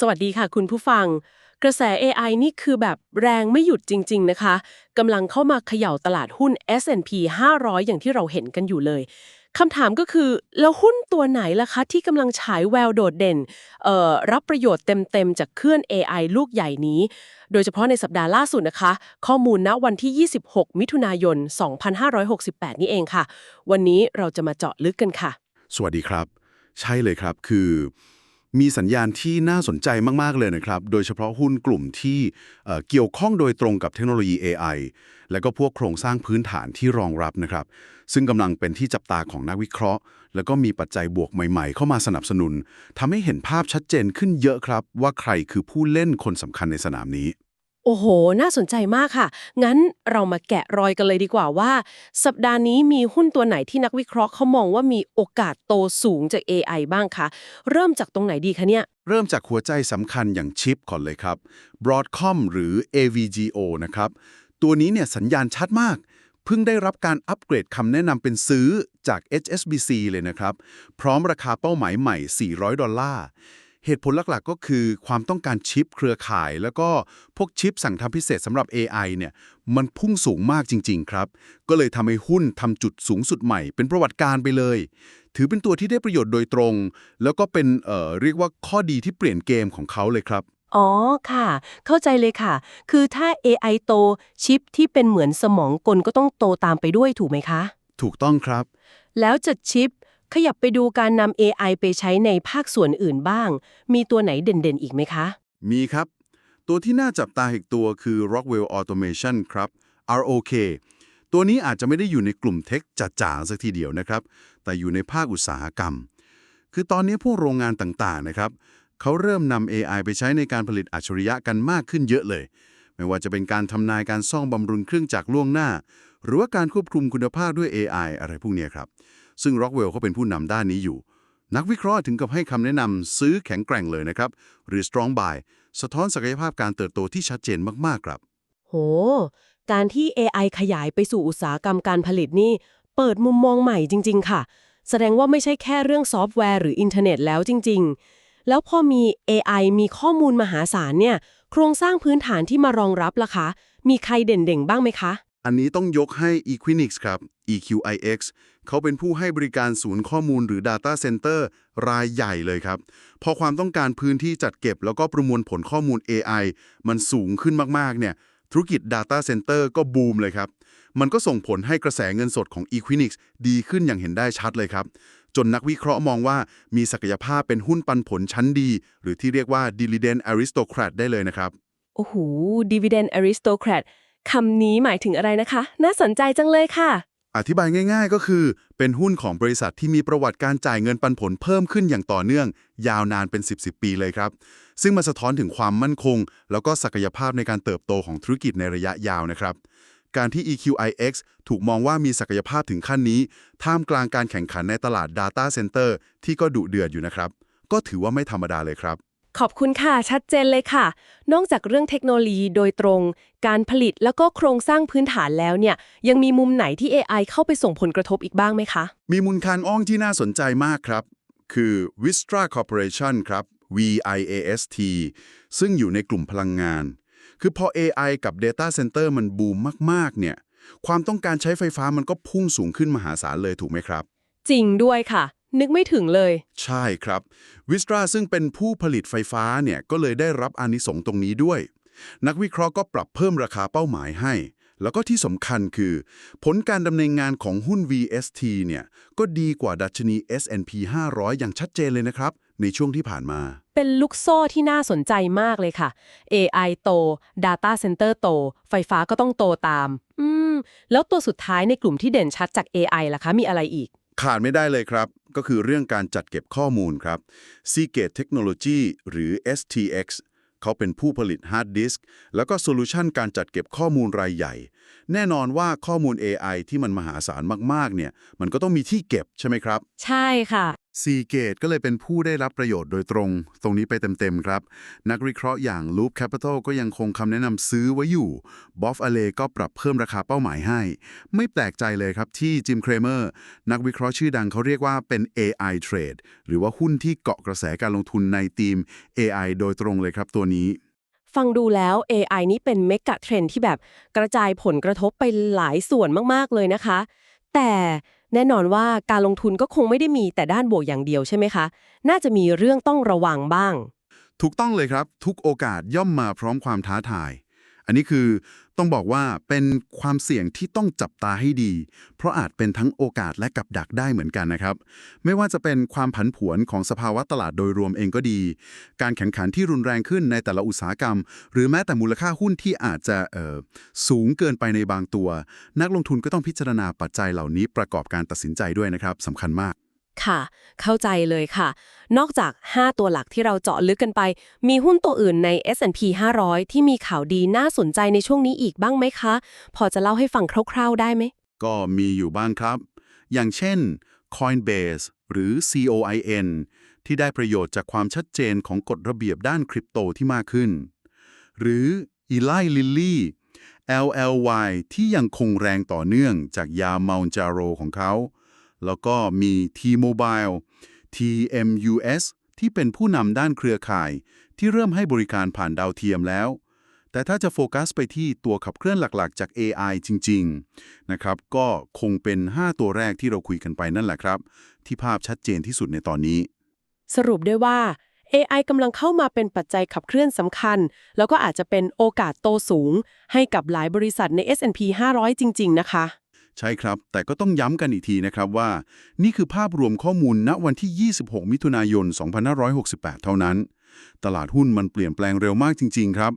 สวัสดีค่ะ คุณผู้ฟัง กระแส AI นี่คือแบบแรงไม่หยุดจริง ๆ นะคะกำลังเข้ามาเขย่าตลาดหุ้น S&P 500 อย่างที่เราเห็นกันอยู่เลยคำถามก็คือ แล้วหุ้นตัวไหนล่ะคะที่กำลังฉายแววโดดเด่นรับประโยชน์เต็ม ๆ จากเคลื่อน AI ลูกใหญ่นี้ โดยเฉพาะในสัปดาห์ล่าสุดนะคะ ข้อมูลณวันที่ 26 มิถุนายน 2568 นี่เองค่ะ วันนี้เราจะมาเจาะลึกกันค่ะ สวัสดีครับ ใช่เลยครับคือ มีสัญญาณที่น่าสนใจมาก ๆ เลยนะครับ โดยเฉพาะหุ้นกลุ่มที่เกี่ยวข้องโดยตรงกับเทคโนโลยี AI และก็พวกโครงสร้างพื้นฐานที่รองรับนะครับ ซึ่งกำลังเป็นที่จับตาของนักวิเคราะห์ แล้วก็มีปัจจัยบวกใหม่ ๆ เข้ามาสนับสนุนทำให้เห็นภาพชัดเจนขึ้นเยอะครับ ว่าใครคือผู้เล่นคนสำคัญในสนามนี้ โอ้โห น่าสนใจมากค่ะ งั้นเรามาแกะรอยกันเลยดีกว่าว่า สัปดาห์นี้มีหุ้นตัวไหนที่นักวิเคราะห์เขามองว่ามีโอกาสโตสูงจาก AI บ้างคะ เริ่มจากตรงไหนดีคะเนี่ย เริ่มจากหัวใจสำคัญอย่างชิปก่อนเลยครับ Broadcom หรือ AVGO นะครับ ตัวนี้เนี่ยสัญญาณชัดมาก เพิ่งได้รับการอัปเกรดคำแนะนำเป็นซื้อจาก HSBC เลยนะครับ พร้อมราคาเป้าหมายใหม่ 400 ดอลลาร์ เหตุผลหลักๆ ก็คือความต้องการชิปเครือข่าย แล้วก็พวกชิปสั่งทำพิเศษสำหรับ AI เนี่ยมันพุ่งสูงมากจริง ๆ ครับ ก็เลยทำให้หุ้นทำจุดสูงสุดใหม่ เป็นประวัติการไปเลย ถือเป็นตัวที่ได้ประโยชน์โดยตรง แล้วก็เป็นเอ่อเรียกว่าข้อดีที่เปลี่ยนเกมของเขาเลยครับ อ๋อค่ะ เข้าใจเลยค่ะ คือถ้า AI โตชิปที่เป็นเหมือนสมองกลก็ต้องโตตามไปด้วยถูกไหมคะ ถูกต้องครับ แล้วจัดชิป ขยับไปดูการนำ AI ไปใช้ในภาคส่วนอื่นบ้าง มีตัวไหนเด่นๆ อีกไหมคะ มีครับ ตัวที่น่าจับตาอีกตัวคือ Rockwell Automation ครับ ROK ตัวนี้อาจจะไม่ได้อยู่ในกลุ่มเทคจ๋าๆสักทีเดียวนะครับ แต่อยู่ในภาคอุตสาหกรรม คือตอนนี้พวกโรงงานต่างๆนะครับเขาเริ่มนำ AI ไปใช้ในการผลิตอัจฉริยะกันมากขึ้นเยอะเลย ไม่ว่าจะเป็นการทำนายการซ่อมบำรุงเครื่องจักรล่วงหน้า หรือว่าการควบคุมคุณภาพด้วย AI อะไรพวกนี้ครับ ซึ่ง Rockwell เขาเป็นผู้นำด้านนี้อยู่ นักวิเคราะห์ถึงกับให้คำแนะนำซื้อแข็งแกร่งเลยนะครับ หรือ strong buy สะท้อนศักยภาพการเติบโตที่ชัดเจนมากๆครับ โห การที่ AI ขยายไปสู่อุตสาหกรรมการผลิตนี่ เปิดมุมมองใหม่จริง ๆ ค่ะ แสดงว่าไม่ใช่แค่เรื่องซอฟต์แวร์หรืออินเทอร์เน็ตแล้วจริง ๆ แล้วพอมี AI มีข้อมูลมหาศาลเนี่ย โครงสร้างพื้นฐานที่มารองรับล่ะคะ มีใครเด่นๆ บ้างไหมคะ อันนี้ต้องยกให้ Equinix ครับ EQIX เขาเป็นผู้ให้บริการศูนย์ข้อมูลหรือ Data Center รายใหญ่เลยครับ พอความต้องการพื้นที่จัดเก็บ แล้วก็ประมวลผลข้อมูล AI มันสูงขึ้นมาก ๆ เนี่ย ธุรกิจ Data Center ก็บูมเลยครับ มันก็ส่งผลให้กระแสเงินสดของ Equinix ดีขึ้นอย่างเห็นได้ชัดเลยครับ จนนักวิเคราะห์มองว่ามีศักยภาพเป็นหุ้นปันผลชั้นดี หรือที่เรียกว่า Dividend Aristocrat ได้เลยนะครับ โอ้โห dividend aristocrat คำนี้หมายถึงอะไรนะคะ น่าสนใจจังเลยค่ะ อธิบายง่าย ๆ ก็คือ เป็นหุ้นของบริษัทที่มีประวัติการจ่ายเงินปันผลเพิ่มขึ้นอย่างต่อเนื่อง ยาวนานเป็น 10 10 ปีเลยครับ ซึ่งมาสะท้อนถึงความมั่นคง แล้วก็ศักยภาพในการเติบโตของธุรกิจในระยะยาวนะครับการที่ EQIX ถูกมองว่ามีศักยภาพถึงขั้นนี้ ท่ามกลางการแข่งขันในตลาด Data Center ที่ก็ดุเดือดอยู่นะครับ ก็ถือว่าไม่ธรรมดาเลยครับ ขอบคุณค่ะ ชัดเจนเลยค่ะ นอกจากเรื่องเทคโนโลยีโดยตรง การผลิตแล้วก็โครงสร้างพื้นฐานแล้วเนี่ย ยังมีมุมไหนที่ AI เข้าไปส่งผลกระทบอีกบ้างไหมคะ มีมูลคานอ้องที่น่าสนใจมากครับ คือ Vistra Corporation ครับ VIAST ซึ่งอยู่ในกลุ่มพลังงาน คือพอ AI กับ Data Center มันบูมมากๆ เนี่ย ความต้องการใช้ไฟฟ้ามันก็พุ่งสูงขึ้นมหาศาลเลยถูกไหมครับ จริงด้วยค่ะ นึกไม่ถึงเลย ใช่ครับ Vistra ซึ่งเป็นผู้ผลิตไฟฟ้าเนี่ยก็เลยได้รับอานิสงส์ตรงนี้ด้วย นักวิเคราะห์ก็ปรับเพิ่มราคาเป้าหมายให้ แล้วก็ที่สำคัญคือ ผลการดำเนินงานของหุ้น VST เนี่ยก็ดีกว่าดัชนี S&P 500 อย่างชัดเจนเลยนะครับ ในช่วงที่ผ่านมา เป็นลูกโซ่ที่น่าสนใจมากเลยค่ะ AI โต Data Center โต ไฟฟ้าก็ต้องโตตาม อืม แล้วตัวสุดท้ายในกลุ่มที่เด่นชัดจาก AI ล่ะคะ มีอะไรอีก ขาดไม่ได้เลยครับ ก็คือเรื่องการจัดเก็บข้อมูลครับ Seagate Technology หรือ STX เขาเป็นผู้ผลิตฮาร์ดดิสก์แล้วก็โซลูชันการจัดเก็บข้อมูลรายใหญ่ แน่นอนว่าข้อมูล AI ที่มันมหาศาลมากๆเนี่ยมันก็ต้องมีที่เก็บใช่ไหมครับ ใช่ค่ะ Seagate ก็เลยเป็นผู้ได้รับประโยชน์โดยตรง ตรงนี้ไปเต็มๆครับ นักวิเคราะห์อย่าง Loop Capital ก็ยังคงคำแนะนำซื้อไว้อยู่ b o f a l e ก็ปรับเพิ่มราคาเป้าหมายให้ ไม่แปลกใจเลยครับที่จิมเครเมอร์นักวิเคราะห์ชื่อดังเขาเรียกว่าเป็น AI trade หรือว่าหุ้นที่เกาะกระแสการลงทุนในทีม AI โดยตรงเลยครับตัวนี้ฟังดูแล้ว AI นี่เป็นเมกะเทรนที่แบบกระจายผลกระทบไปหลายส่วนมาก ๆ เลยนะคะ แต่ แน่นอนว่าการลงทุนก็คงไม่ได้มีแต่ด้านบวกอย่างเดียวใช่ไหมคะ น่าจะมีเรื่องต้องระวังบ้าง ถูกต้องเลยครับ ทุกโอกาสย่อมมาพร้อมความท้าทาย อันนี้คือต้องบอกว่าเป็นความเสี่ยงที่ต้องจับตาให้ดี เพราะอาจเป็นทั้งโอกาสและกับดักได้เหมือนกันนะครับ ไม่ว่าจะเป็นความผันผวนของสภาวะตลาดโดยรวมเองก็ดี การแข่งขันที่รุนแรงขึ้นในแต่ละอุตสาหกรรม หรือแม้แต่มูลค่าหุ้นที่อาจจะเออสูงเกินไปในบางตัว นักลงทุนก็ต้องพิจารณาปัจจัยเหล่านี้ประกอบการตัดสินใจด้วยนะครับสำคัญมาก ค่ะ เข้าใจเลยค่ะ นอกจาก 5 ตัวหลักที่เราเจาะลึกกันไป มีหุ้นตัวอื่นใน S&P 500 ที่มีข่าวดีน่าสนใจในช่วงนี้อีกบ้างไหมคะ พอจะเล่าให้ฟังคร่าวๆได้ไหม ก็มีอยู่บ้างครับ อย่างเช่น Coinbase หรือ COIN ที่ได้ประโยชน์จากความชัดเจนของกฎระเบียบด้านคริปโตที่มากขึ้น หรือ Eli Lilly LLY ที่ยังคงแรงต่อเนื่องจากยาเมาจาโรของเขา แล้วก็มี T-Mobile TMUS ที่เป็นผู้นำด้านเครือข่าย ที่เริ่มให้บริการผ่านดาวเทียมแล้ว แต่ถ้าจะโฟกัสไปที่ตัวขับเคลื่อนหลักๆ จาก AI จริง ๆ นะครับ ก็คงเป็น 5 ตัวแรกที่เราคุยกันไปนั่นแหละครับ ที่ภาพชัดเจนที่สุดในตอนนี้ สรุปได้ว่า AI กำลังเข้ามาเป็นปัจจัยขับเคลื่อนสำคัญ แล้วก็อาจจะเป็นโอกาสโตสูง ให้กับหลายบริษัทใน S&P 500 จริง ๆ นะคะ ใช่ครับ แต่ก็ต้องย้ำกันอีกทีนะครับว่า นี่คือภาพรวมข้อมูลณวันที่ 26 มิถุนายน 2568 เท่านั้น ตลาดหุ้นมันเปลี่ยนแปลงเร็วมากจริง ๆ ครับ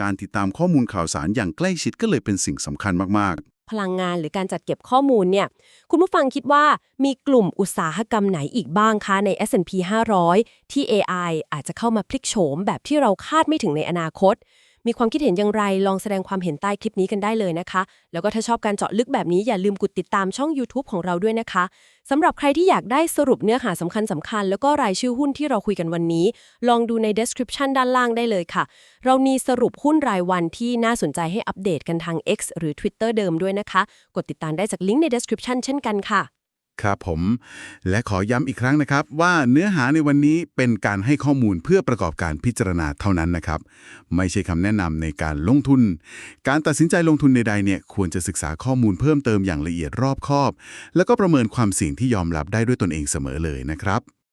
การติดตามข้อมูลข่าวสารอย่างใกล้ชิดก็เลยเป็นสิ่งสำคัญมากๆ พลังงานหรือการจัดเก็บข้อมูลเนี่ย คุณผู้ฟังคิดว่ามีกลุ่มอุตสาหกรรมไหนอีกบ้างคะใน S&P 500 ที่ AI อาจจะเข้ามาพลิกโฉมแบบที่เราคาดไม่ถึงในอนาคต มีความคิดเห็นอย่างไร ลองแสดงความเห็นใต้คลิปนี้กันได้เลยนะคะ แล้วก็ถ้าชอบการเจาะลึกแบบนี้อย่าลืมกดติดตามช่อง YouTube ของเราด้วยนะคะสำหรับใครที่อยากได้สรุปเนื้อหาสำคัญสำคัญ แล้วก็รายชื่อหุ้นที่เราคุยกันวันนี้ ลองดูใน description ด้านล่างได้เลยค่ะ เรามีสรุปหุ้นรายวันที่น่าสนใจให้อัปเดตกันทาง X หรือ Twitter เดิมด้วยนะคะ กดติดตามได้จากลิงก์ใน description เช่นกันค่ะ ครับผม และขอย้ำอีกครั้งนะครับ ว่าเนื้อหาในวันนี้เป็นการให้ข้อมูลเพื่อประกอบการพิจารณาเท่านั้นนะครับ ไม่ใช่คำแนะนำในการลงทุน การตัดสินใจลงทุนใดๆเนี่ยควรจะศึกษาข้อมูลเพิ่มเติมอย่างละเอียดรอบคอบ แล้วก็ประเมินความเสี่ยงที่ยอมรับได้ด้วยตนเองเสมอเลยนะครับ